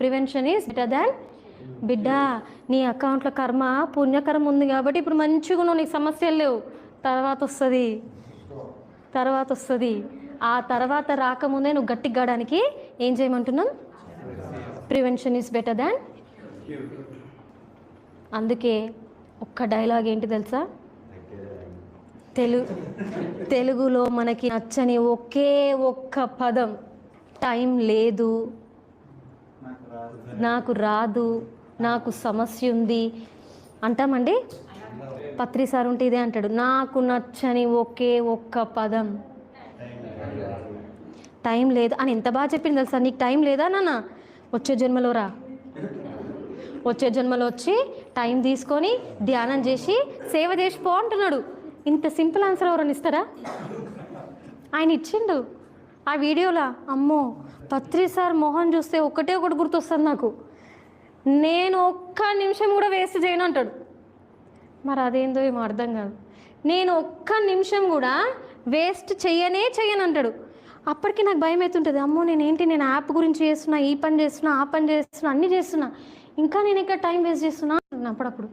Prevention is better దాన్ బిడ్డ నీ అకౌంట్లో కర్మ పుణ్యకర్మ ఉంది కాబట్టి ఇప్పుడు మంచిగా ఉన్నావు నీకు సమస్యలు లేవు. తర్వాత వస్తుంది. తర్వాత వస్తుంది. ఆ తర్వాత రాకముందే నువ్వు గట్టిగాడానికి ఏం చేయమంటున్నాం ప్రివెన్షన్ ఈజ్ బెటర్ దాన్ అందుకే ఒక్క డైలాగ్ ఏంటి తెలుసా? తెలుగు తెలుగులో మనకి నచ్చని ఒకే ఒక్క పదం టైం లేదు నాకు రాదు నాకు సమస్య ఉంది అంటామండి? పత్రి సార్ ఉంటే ఇదే అంటాడు. నాకు నచ్చని ఒకే ఒక్క పదం. టైం లేదు. అని ఎంత బాగా చెప్పింది తెలుసా? నీకు టైం లేదా నాన్న? వచ్చే జన్మలో రా. వచ్చే జన్మలో వచ్చి టైం తీసుకొని ధ్యానం చేసి సేవ చేసి పో అంటున్నాడు. ఇంత సింపుల్ ఆన్సర్ ఎవరైనా ఇస్తారా? ఆయన ఇచ్చిండు. ఆ వీడియోలో అమ్మో పత్రి సార్ మొహం చూస్తే ఒకటే ఒకటి గుర్తొస్తుంది నాకు. నేను ఒక్క నిమిషం కూడా వేస్ట్ చేయను అంటాడు. మరి అదేందో ఏమో అర్థం కాదు. నేను ఒక్క నిమిషం కూడా వేస్ట్ చెయ్యనే చెయ్యను అంటాడు. అప్పటికి నాకు భయం అవుతుంటుంది అమ్మో నేను ఏంటి నేను యాప్ గురించి చేస్తున్నా ఈ పని చేస్తున్నా ఆ పని చేస్తున్నా అన్నీ చేస్తున్నా. ఇంకా నేను ఇక్కడ టైం వేస్ట్ చేస్తున్నా? అంటున్నా అప్పుడప్పుడు